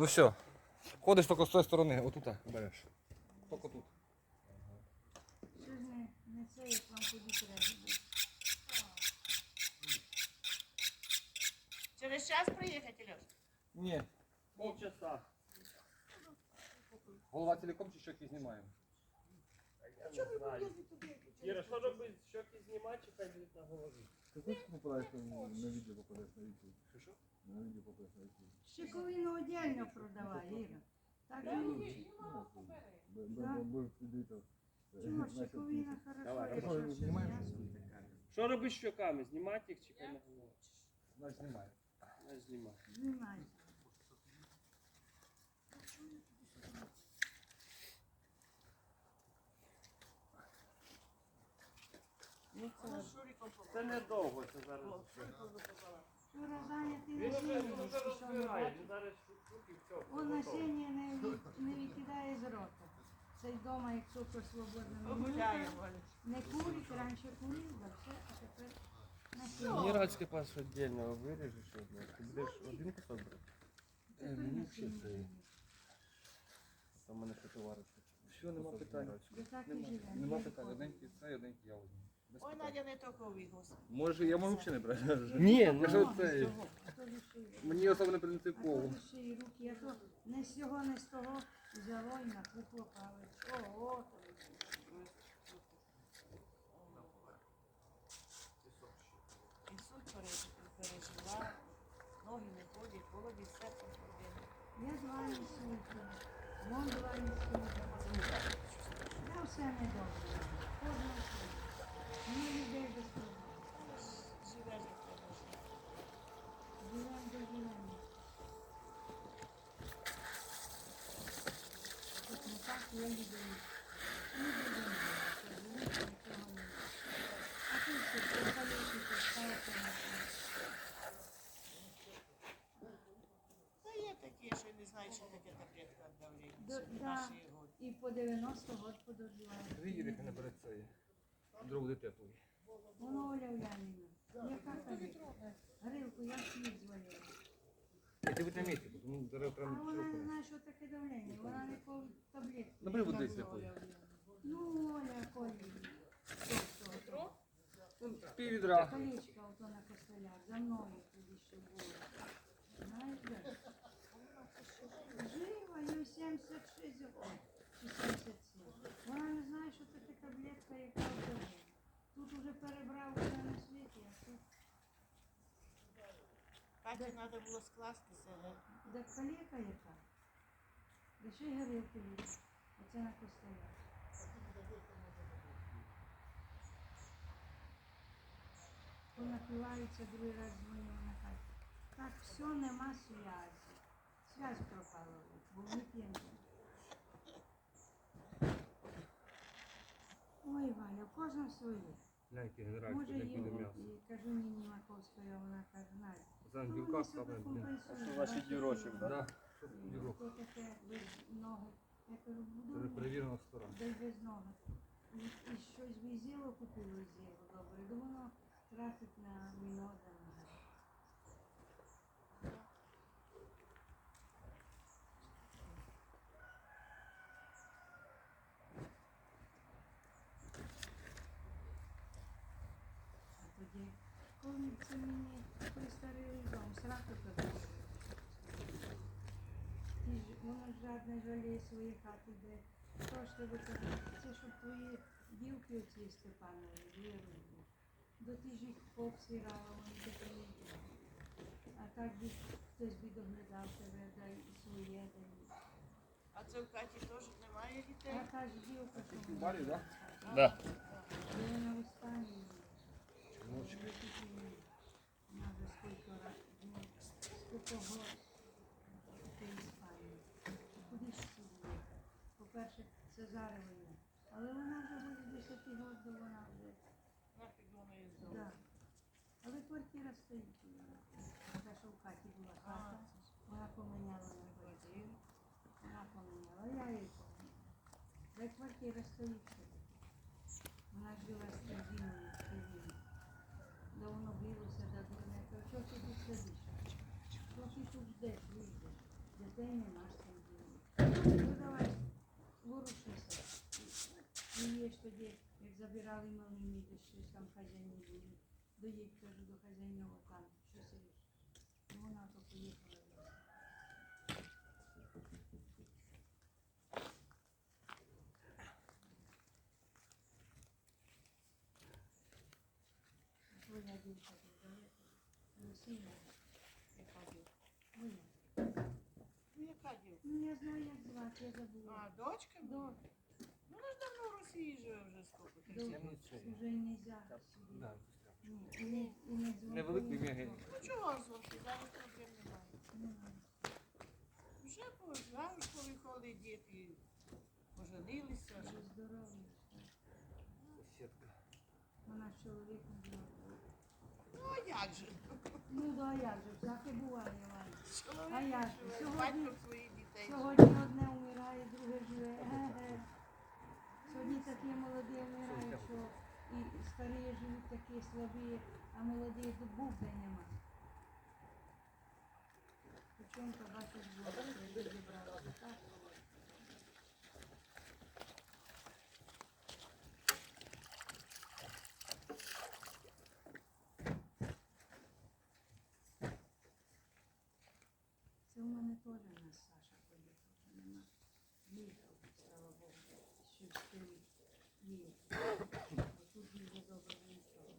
Ну все. Ходиш тільки з тої сторони, отут береш. Тільки тут. Через час приїхати, Льош? Ні. Полчаса. Голова цілком чи щоки знімаємо? Я не знаю. Іра, що робити? Щоки знімати чи хай будуть на голові? Ти хочеш попадаєш на відео попадеш на YouTube? Що? На відео попадеш на YouTube. Щековину отдельно продавай, Іра. Так же лучше. Бо- бо- бо- бо е, хорошо, Давай, якщо давай, ще з знімаємо. Що робити з щоками? Знімати їх чи хай на? Значить. Не знімати. Знімай. Ну, Це недовго, це зараз. Він вже, він вже не розбирає, він зараз штуки все. Он насіння не, від- не викидає з рота. Цей дома, як цукор свободно не. Валя. Не курить, раніше курив, да все, а тепер насіння. Генеральський пас віддільно виріжеш одне. Ти будеш один кусок брати? Тепер насіння. Там мене ще товариші. Все, нема питань. Так і. Нема питань. Одненький це, одненький я. Ой. Надя не токовий, господи. Може, я можу взагалі не брати. Ні, ну оцей. Хто лишив? Мені особо не А то принципово. лишив руки, я то не з цього, не з того взяло і напухло палець. Ого, то Інсульт переж- пережила, ноги не ходять, голові серце проблеми. Я два інсульти, вон два інсульти. Я все не добре. І по 90 год подоживає. Дві бере це. Друг твій. Воно Оля Улянівна. Яка? Грилку, я слід звалила. І ти витаміться, тому зараз А прям вона не знає, що таке давлення. Вона не по таблетці. Набери води святої. Ну, Оля, Колі. Хто, Ну, Пів відра. Колечко ото на костелях. За мною туди ще було. Знаєш, де? Жива, їй 76 років. Чи 77. Вона не знає, що таке таблетка, яка. Тут уже перебрав на світі, а тут Каті треба було скластися. ге. де каліка яка. Да ще й горілки. Оце на. Вона другий раз каже, так, все, нема зв'язі. Связь пропала, бо ми п'ємо. Ой, Валя, кожен своє. Ляйки Може не буде їм, м'ясо. і кажу Ніні Маковської, а вона каже, Надя, За вони стане, блін. Це ваші дірочок, да? Да. Що це дірок? Що таке без ноги? Я кажу, Це буду неперевірена сторона. дай без ноги. І, і щось візіло купили зіло добре. Думала, тратить на вино да на А тоді, коли це сраку подали. Ти ж, воно ж жадне жаліє свої хати, де то ж тебе це, це щоб твої дівки оці Степанові, вірили. До ти ж їх пообсирала, вони такі. А так би хтось би доглядав тебе, да й своє, да й. А це в Каті теж немає дітей? А та ж дівка, що вона. Барі, да? Да. Де вона в Іспанії? Чмучка. По-перше, Цезаревої. Але вона вже буде 10 років, вона вже. Да. Але квартира стоїть. Та, що в хаті була хата, вона поміняла на квартиру. Вона поміняла, я її поміняла. Та квартира стоїть. Вона жила состояние нашего дела. Ну давай, ворушимся. И есть, что где, как забирали малыми, то что там хазяїни були. Доїдь, кажу, до хазяйного там, що сидиш. Ну вона то поїхала. Сегодня один такой, да? Сильно. Ну, я знаю, як звати, я забула. А, дочка? До, Ну, вона ж давно в Росії живе вже скільки, до, 30 років. вже не можна. Да. Ні, і не, і не дзвонити. Невеликий м'ягень. Ну чого звуки, зараз проблем немає. Вже поживаєш, коли ходить діти, поженилися. Вже здорові. Сусідка. Вона з чоловіком була. Ну, а як же? Ну, да, як же, всяке буває, Ваня. Чоловік А як же? живе, Сьогодні- батько живе. Сьогодні одне вмирає, друге живе. Сьогодні такі молоді вмирають, що і старі живуть такі слабі, а молоді був де нема. Причому то бачиш, буде, що люди брали. Так? Це у мене теж у нас Саша поїхав, що нема. Їхав, слава Богу, що в стилі їхав. А тут дуже добре нічого.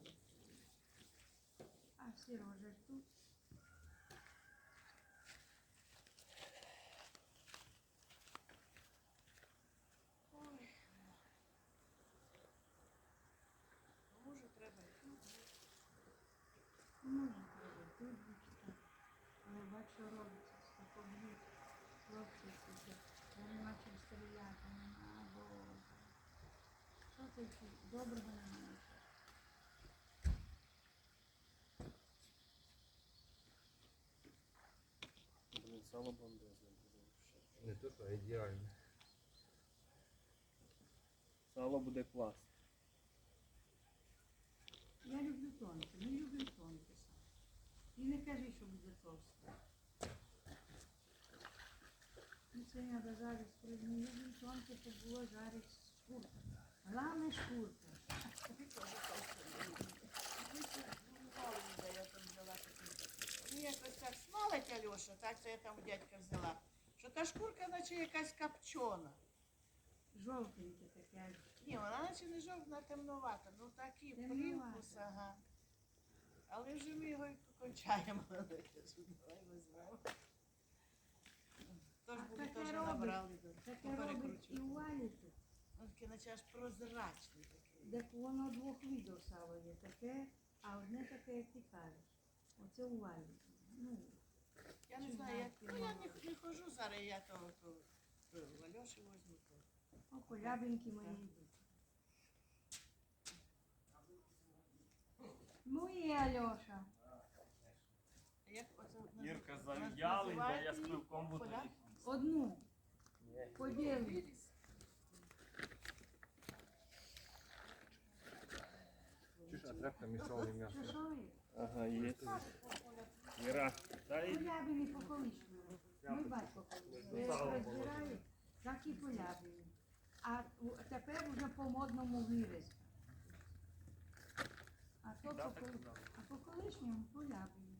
А Сережа ж тут. Ой. Може, треба і тут. Може, треба тут бути. Але бач, що робиться, що поб'ють. Хлопці сидять. Я нема чим стріляти, нема, боже. Що це тут? Доброго немає. Сало бомбезне буде. Не то, а ідеально. Сало буде клас. Я люблю тонке, не люблю тонке саме. І не кажи, що буде товсте. Ну це треба жарити з Не люблю тонке, щоб було жарити шкурка. Головне шкурка. Тобі теж толсто не буде. Мало людей я там взяла такі. Мені якось так смалить Альоша, так це я там у дядька взяла. Що та шкурка наче якась копчена. Жовтеньке таке. Ні, вона наче не жовтна, темновата. Ну такий Темновата. привкус, ага. Але вже ми його і кончаємо. Давай візьмемо. Тож А буде таке теж робить. набрали. Таке робить і у Валі тут. Ну таке наче аж прозрачний такий. Так воно двох видів сало є. Таке, а одне таке, як ти кажеш. Оце у Валі. Ну, Я не знаю, як. Ну я не, не хожу зараз, я то, то, то в Альоші возьму. То. о, мої. Ну і Альоша. Як оце Ірка зав'яли, де я з пивком буду. Одну Ні. поділимо. Виріс. Чуєш, а тряпка мішала м'ясо. Що що ви? Ага, є. Іра, та й Полябини по колишньому. Ми батько колишньому. Так і полябини. А у- тепер вже по модному вирізка. А то по, кол- а по колишньому полябини.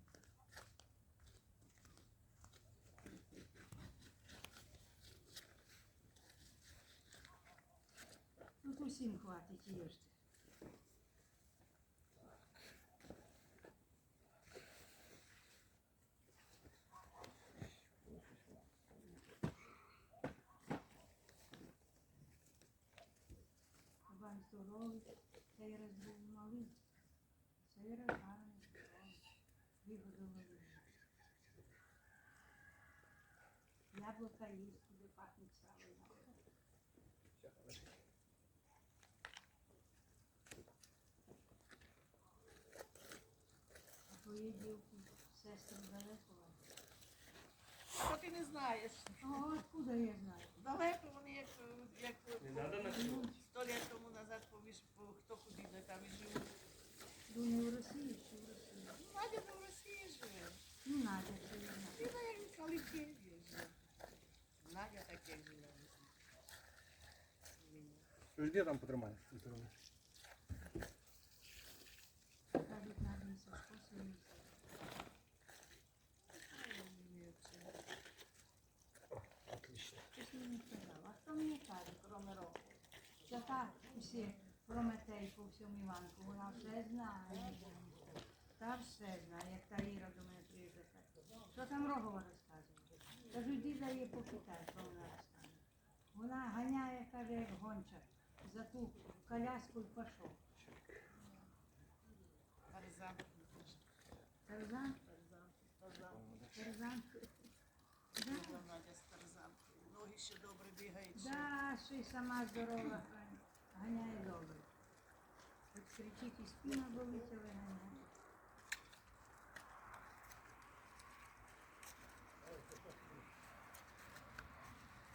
Тут усім хватить їсти. Кабан здоровий, цей раз був малий, цей раз гарний, здоровий, вигодований. Яблука їсть, куди пахнуть сало. А твої дівки, сестри далеко? Що ти не знаєш? О, откуда я знаю? Далеко вони як, як не треба накривати. Сто літ тому назад повіш, по, хто куди де там і живуть. Думаю, в Росії чи в Росії? Ну, Надя не в Росії живе. Ну, Надя, знаю. Ти на як Калифєрі живе. Надя таке живе. Жди там потримаєш. Кажуть, на день Сашко. Отлично. Щось мені сказав. А хто мені каже, Що так, усі Прометей по всьому Іванку, вона все знає. Та все знає, як та Іра до мене приїжджає. Що там Рогова розказує? Кажу, діда її попитай, що вона розказує. Вона ганяє, каже, як гонча, за ту коляску й пішов. Тарзан. Тарзан, Тарзан. Тарзан. Ноги ще добре бігають. Да, ще й сама здорова, ганяє добре. Хоч кричить і спина болить, але ганяє.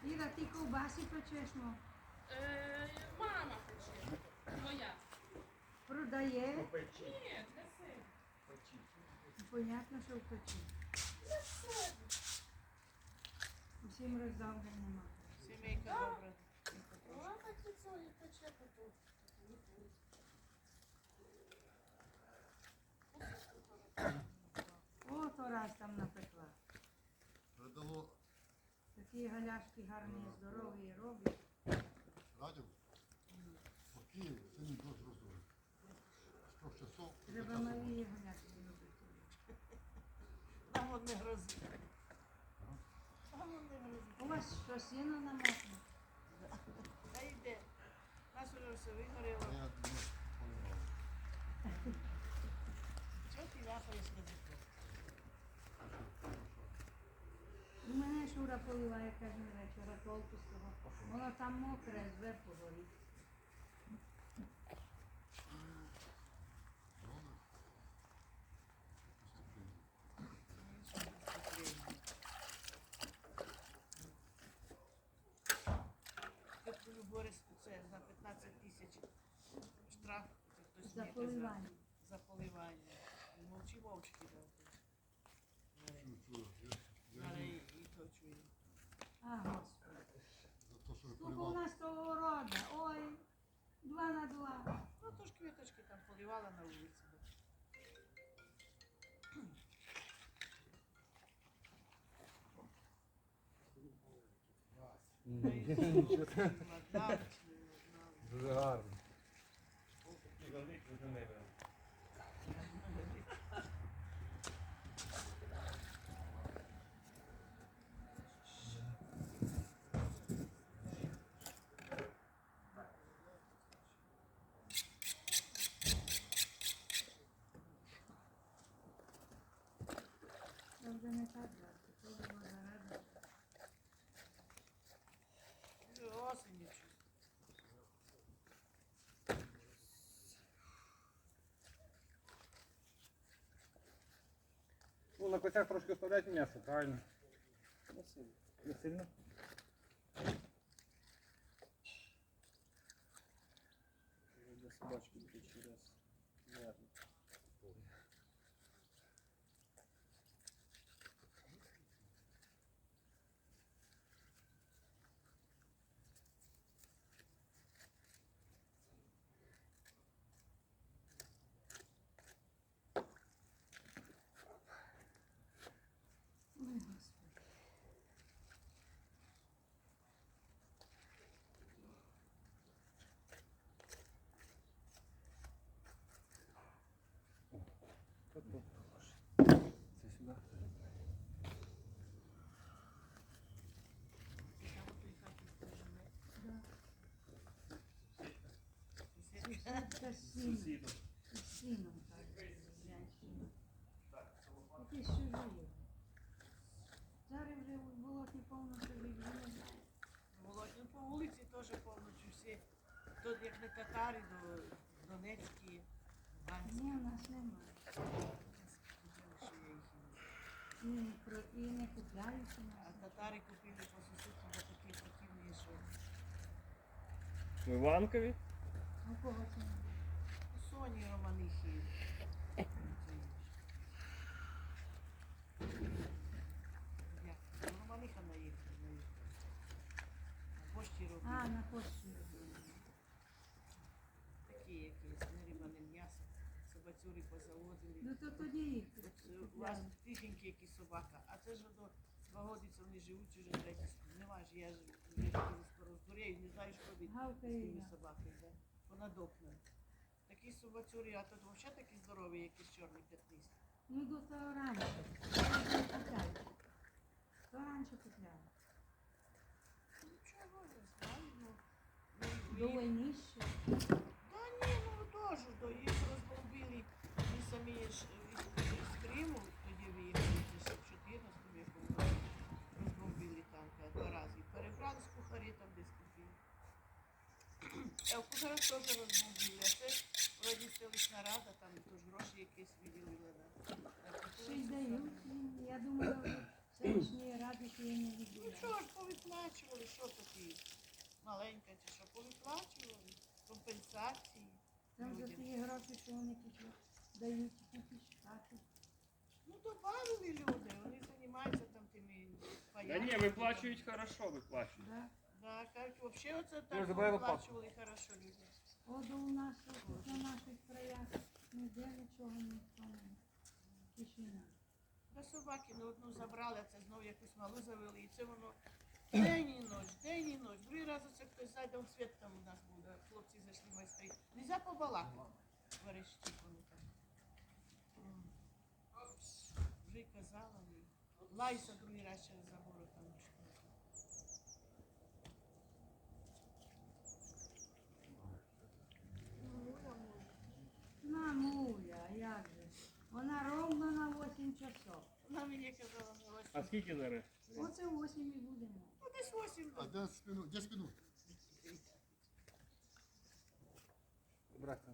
Іра, ти ковбаси печеш, ну, Е, мама пече. Моя. продає, Ні, для себе. понятно, що в печі. Усім роздавлень нема. Сімейка добра. Мама тіцою пече тут. О, то раз там напекла. Передало Такі галяшки гарні, здорові роблять. радіо по Києву, це не дуже розумно. Що часов Треба Марії галяшки робити. Нам от не грозить. Нам от не грозить. У вас що, сіно намотано? Та йде. Нас уже все вигоріло. я думаю. Чого ти ляпаєш на дитину? У мене Шура поливає кожен вечір, а толку з того. Воно там мокре, зверху горить. Тут тобі Борис це за 15 тисяч штраф. Хтось За поливання. За поливання. Мовчи мовчки дав. Я і, і то чую. А, Господи. Скільки у нас того рода? Ой, два на два. Ну то ж квіточки там поливала на вулиці. Ладна, чи не ладна. Костях трошки оставляють м'ясо, правильно? Не сильно? Для собачки буде через Сусідка з. Сусідом. З сином, так. Ти що живе? Зараз вже болоті повно ну по вулиці теж повністю всі. Тут як не татари, до Донецькі, Луганські. Ні, у нас немає. І- не, про, і не купляють у А нас. татари купили по сусідству за такі противні, що В Іванкові? Соні Романихи. Романиха наїхала. На пошті робила. А, на пошті робила. Такі якісь, неримане м'ясо, собацюри позаводили. Ну то тоді їх. У вас тихенькі які собака, а це ж до два роки вони живуть уже третій. Нема ж, я ж вже скоро здурію, не знаю, що робити з тими собаками. Да? окнами. Такі субацюри, а тут взагалі такі здорові, якісь чорні п'ятниці. Ну до того раніше. То раніше купляли. Ну чого, не знаю, ну. До війни ще. Та ні, ну теж, то їх розбомбили, ми самі ж від- з Криму, тоді виїхали, десь в 14 якому році, розбомбили там п'ять два рази. Перебрали з кухарі там десь купили. А в кухарах теж а це вроді селищна рада, там теж гроші якісь виділили. Да. Ще й дають. Я думала, селищні ради ще я не Ну відбула. чого ж повиплачували, що такі? Маленька чи що, повиплачували? Компенсації. Там за ті гроші, що вони тільки дають якісь хати. Ну, добавили люди, вони займаються там тими Да ні, виплачують хорошо, виплачують. Да? Да, кажуть, вообще оце Я так виплачували хорошо люди. От у нас на наших краях ніде нічого ніхто не тишина. Та собаки на одну забрали, а це знову якусь малу завели, і це воно день і ніч, день і ніч. Другий раз оце хтось зайде, он світ там у нас буде, хлопці зайшли майстри. Нельзя побалакати. Верещить вони там. Вже й казала мені. Лайся другий раз через забору там. Мамуля, а як же? Вона ровно на 8 часов. Вона мені казала, на 8. А скільки зараз? Оце 8 і будемо. Ну десь 8 А де спину? Де спину? Брата.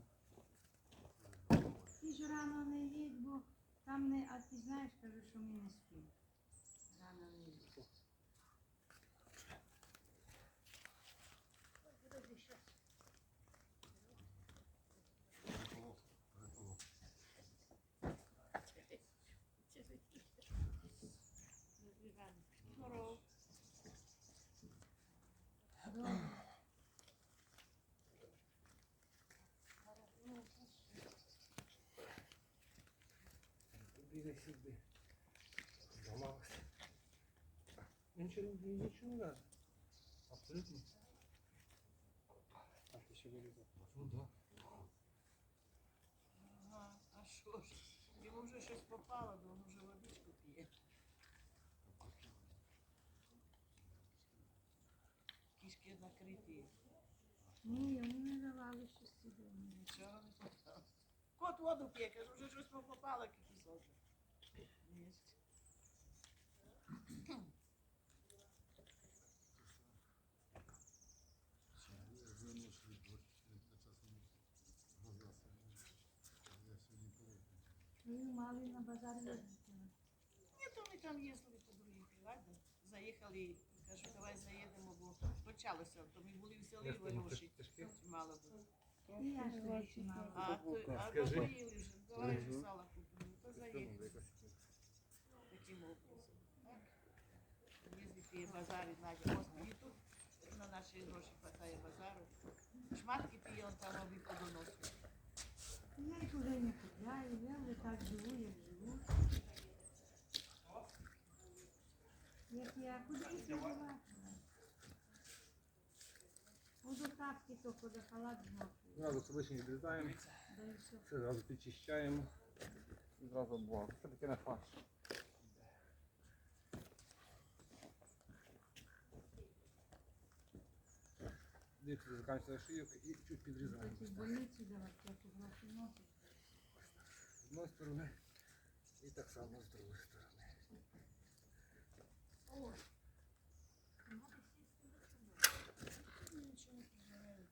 Ти ж рано не їдь, бо там не, а ти знаєш, кажу, що ми не спимо. Рано не їдь. Переполох. Переполох. Здорово. Добре. Біля сюди. Зламалося. Нічого, нічого не треба. Абсолютно. А ти ще вилізав. Ну да. Ага, а що ж? Йому вже щось попало, бо він вже водичку п'є. Кішки накриті, Ні, йому не давали щось сюди. нічого не попало. Кот воду п'є, кажу, вже щось попало, кипізок. Єсть. Виношли дощ. Часом гроза сьогодні. Я сьогодні полетів. Ви мали на базар їздити. Ні, то ми там їздили по другій приладі. Заїхали, кажу, давай заїдемо, бо почалося. То ми були в селі в мало було. Ж. А, то, а Скажи. поїли вже, давай вже сало купимо, то заїдемо. таким образом. Так? Їздити базари Надя. Господи, і тут на наші гроші хватає базару. Шматки п'є, он там обі подоносить. Я нікуди не купляю, я вже так живу, як живу. Як я, куди їх називати? Буду тапки тільки до халат. Зразу собачні відрізаємо, Да і все. все зразу підчищаємо. І зразу обвал. Це таке на фарш. Дивіться, заканчує шийок і чуть підрізаємо. З одної сторони і так само з другої сторони. Ну,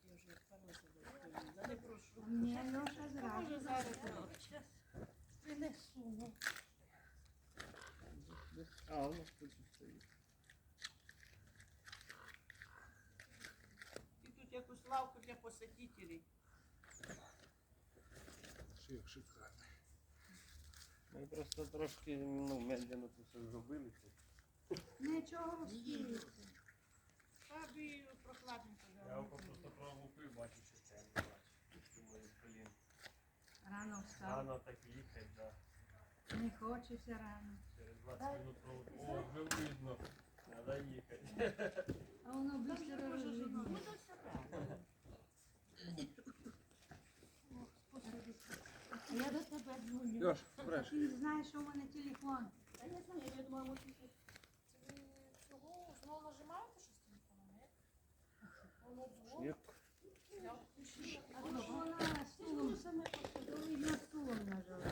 я вже відпарлася до відповіді. Да не прошу. А зразу. зараз ну, тут стоїть. І тут якусь лавку для посетителей. Шиєк шикарний. Ми просто трошки ну, медленно це все зробили. Нічого розкриється. Аби прохладненько Я давно. просто прогупив, бачу, що це не бачу. Думаю, Рано встав. Рано так їхати, да. Не хочеться рано. Через 20 минут провод. О, вже видно. Надо їхати. А воно все правильно. Я до тебе дзвоню. Льош, бреш. Ти знаєш, що в мене телефон. Та я знаю, я думаю, може ти цього знову нажимаєте щось телефоном, ні? Воно дзвонить. Ні. Я включила. А то вона стулом, видно стулом нажала.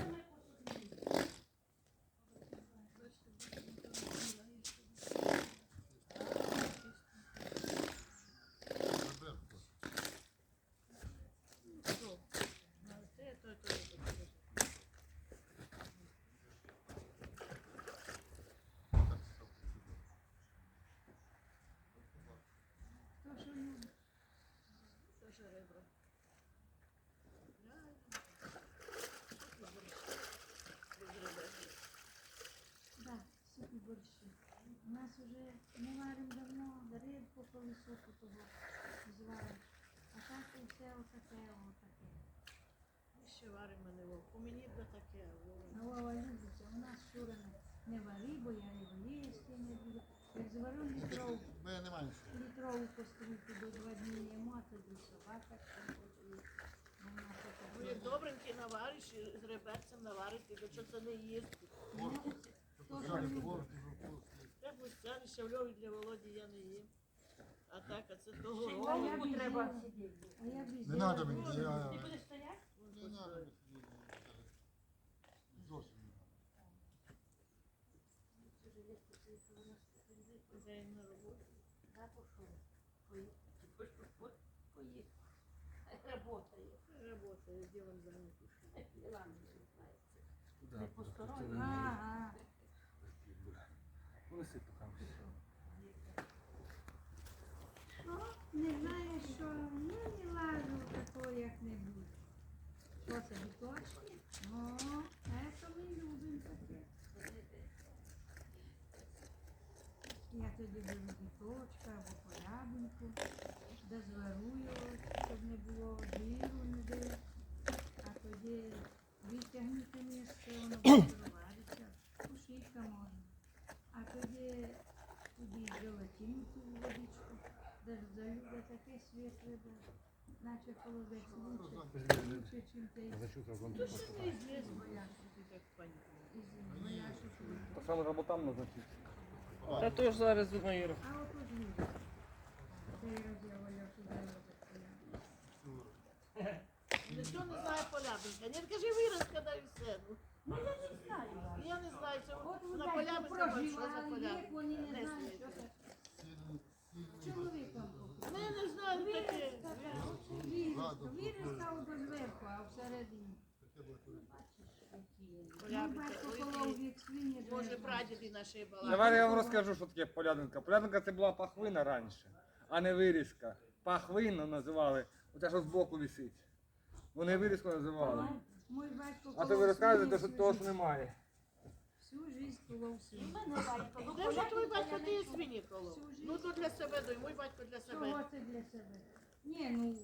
Роберто. Це той, той, той. То, що любить. Тоже ребра. Да, супі борщі. У нас уже не варимо давно, коли того зваримо. А так і все отаке, отаке. Ми ще варимо не вовк. У мені б таке, а Вова Вова любиться, у нас Шура не, не вари, бо я його їсти не буду. Як зварю літрову, У мене немає нічого. літрову пострійку до два дні їмо, а тоді собака ще хоче. Бо Ну, як добренький навариш і з реберцем наварити, до чого це не їсти. Ну, Тобто жарити ложки в руку. Я бустяни, ще в льові для Володі я не їм. А так, а це того А я року треба. Не треба мені, я... Ти будеш стояти? Не треба мені. Зовсім не треба. День на роботу. Работає. Работає, ділом зайнятий. Ага. Унеси поки. Ну, не знаю, що ну, не лажу такого як-небудь. Що це біточки? Ну, це ми любимо таке. Я тоді беру біточка або полядинку, дозварую, щоб не було жиру ніде. А тоді витягнути місце, воно буде вариться, кушітка можна. А тоді туди желатинку в водичку, де залюбе таке світле, де наче холодець лучше, лучше, чим те Зачухав вон То ще не звісно, я із бояшок. Так само треба там назначити. Та то ж зараз думаю, Іра. Ніхто не знає полябинка. Не кажи виразка, дай все. Ну, Ну я не знаю. Я не знаю, От на полябинка, що за полябинка. не Не знають, що це. Чоловіком. Ну, я не знаю таке. Віруска ото зверху, а всередині. Коли. Ну, Полябинка, батько ой, колов ти, вік свині. Може, прадіди наші були. Давай я вам розкажу, що таке полядинка. Полядинка це була пахвина раніше, а не вирізка. Пахвину називали, оте, що збоку висить. Вони вирізку називали. Мой батько А то ви розказуєте, що всю того, що немає. Всю жизнь колов свині. Де вже твій батько ти свині колов? Ну, то для себе дуй, мій батько для Чого себе. це для себе? Ні, ну,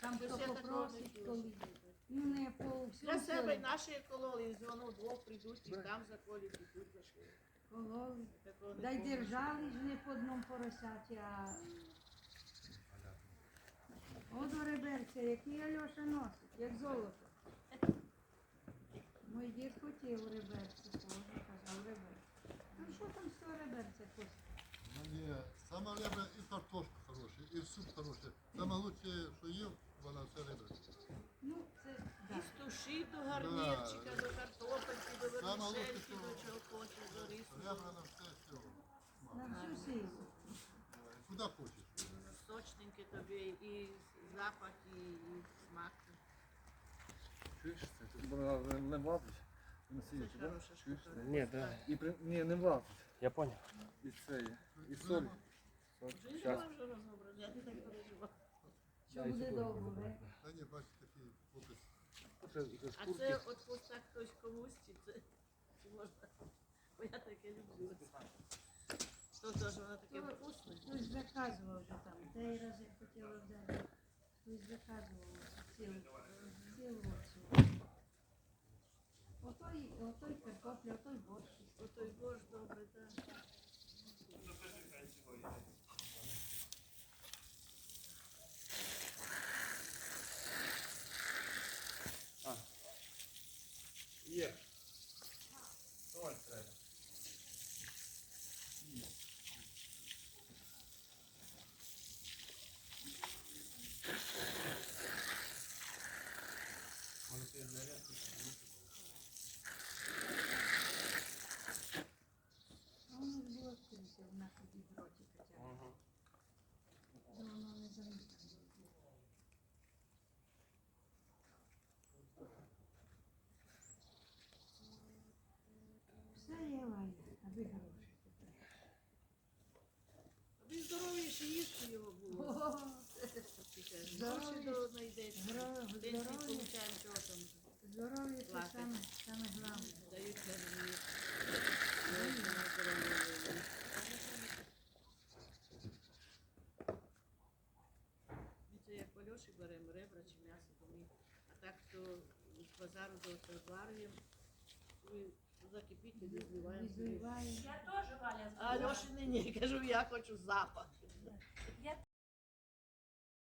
там Щось хто я такого не попросить, чула. коли. Ну, не по всьому Для себе селі наші кололи, і звону двох прийдуть, і там заколють, і тут заколють. кололи. Такого не Да й держали ж не по одному поросяті, а... От у реберця, який Альоша носить, як золото. Мой дід хотів реберці, теж казав реберці. Ну що там з того реберця Костя? Мені саме лепе і картошка хороша, і суп хороший. Саме лучше, що їв, вона все ребра. Ну, це, І да. з туші до гарнірчика, до картопельки, до Саме лучше, вермішельки, що- до чого хочеш, до рису. Ребра на все все. на всю силу. Куди хочеш. Сочненьке тобі і запах, і, і смак. Чуєш це? Тут не, не влазить. Не Це да? хороша Чуєш штука. Ні, да. І при... Ні, не влазить. Я понял. І це є. І соль. Вже вже розобрали, я не так переживаю. Що буде довго, не? Та ні, бачите, такий хлопець. А це от хлопця хтось комусь, чи це чи можна? Бо я таке люблю. Що теж вона таке вкусне? Хтось заказував вже там. Цей раз я хотіла взяти. Хтось заказував цілу цілу цю. Отой, отой картопля, отой борщ. Отой борщ добре, так. Ну, Ну, вона тоді в роті потягнула. Зламали замість. відбиваємо. Я теж Валя. А не кажу, я хочу запах.